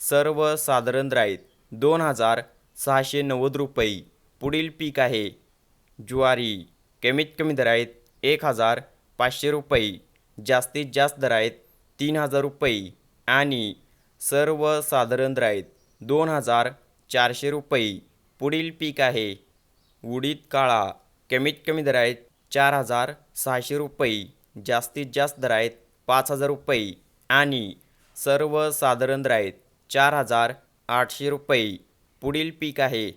सर्वसाधारण साधारण आहेत दोन हजार सहाशे नव्वद रुपये. पुढील पीक आहे. ज्वारी. कमीत कमी दर आहेत एक हजार पाचशे रुपये. जास्तीत जास्त दर आहेत तीन हजार रुपये. आणि सर्वसाधारण साधारण आहेत दोन हजार चारशे रुपये. पुढील पीक आहे. उडीद काळा. कमीत कमी दर आहेत चार हजार सहाशे रुपये. जास्तीत जास्त दर आहेत पाच हजार रुपये. आणि सर्वसाधारण साधारण आहेत चार हजार आठशे रुपये. पुढील पीक आहे.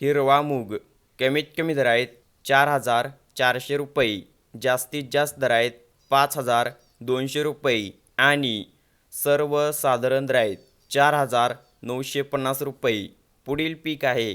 हिरवा मूग. कमीत कमी दर आहेत चार हजार चारशे रुपये. जास्तीत जास्त दर आहेत पाच हजार दोनशे रुपये. आणि सर्वसाधारण दर आहेत चार हजार नऊशे पन्नास रुपये. पुढील पीक आहे.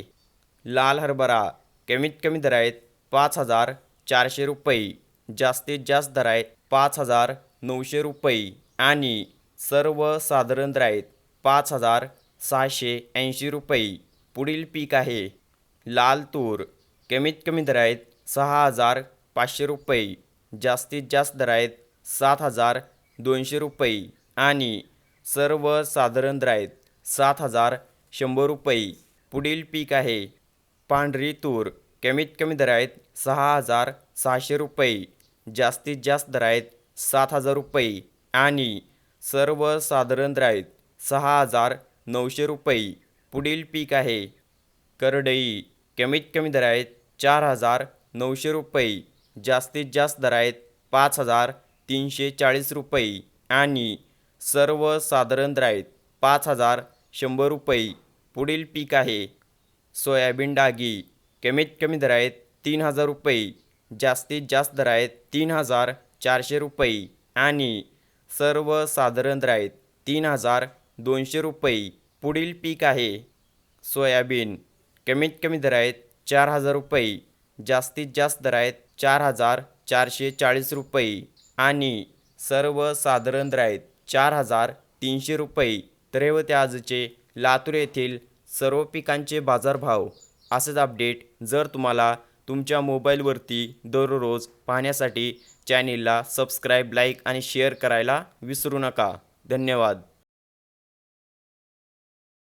लाल हरभरा. कमीत कमी दर आहेत पाच हजार चारशे रुपये. जास्तीत जास्त दर आहेत पाच हजार नऊशे रुपये. आणि सर्वसाधारण दर आहेत पाच हजार सहाशे ऐंशी रुपये. पुढील पीक आहे. लाल तूर. कमीत कमी दर आहेत सहा हजार पाचशे रुपये. जास्तीत जास्त दर आहेत सात हजार दोनशे रुपये. आणि सर्वसाधारण दर आहेत सात हजार शंभर रुपये. पुढील पीक आहे. पांढरी तूर. कमीत कमी दर आहेत सहा हजार सहाशे रुपये. जास्तीत जास्त दर आहेत सात हजार रुपये. आणि सर्वसाधारण दर आहेत सहा हजार नऊशे रुपये. पुढील पीक आहे. करडई. कमीत कमी दर आहेत चार हजार नऊशे रुपये. जास्तीत जास्त दर आहेत पाच हजार तीनशे चाळीस रुपये. आणि सर्वसाधारण दर आहेत पाच हजार शंभर रुपये. पुढील पीक आहे सोयाबीन डागी. कमीत कमी दर आहेत तीन हजार रुपये. जास्तीत जास्त दर आहेत तीन हजार चारशे रुपये. आणि सर्वसाधारण दर आहेत तीन हजार दोनशे रुपये. पुढील पीक आहे. सोयाबीन. कमीत कमी दर आहेत चार हजार रुपये. जास्तीत जास्त दर आहेत चार हजार चारशे चाळीस रुपये. आणि सर्वसाधारण दर आहेत चार हजार तीनशे रुपये. तर हे होते आजचे लातूर येथील सर्व पिकांचे बाजारभाव. असेच अपडेट जर तुम्हाला तुमच्या मोबाईलवरती दररोज पाहण्यासाठी चॅनेलला सबस्क्राईब लाईक आणि शेअर करायला विसरू नका. धन्यवाद.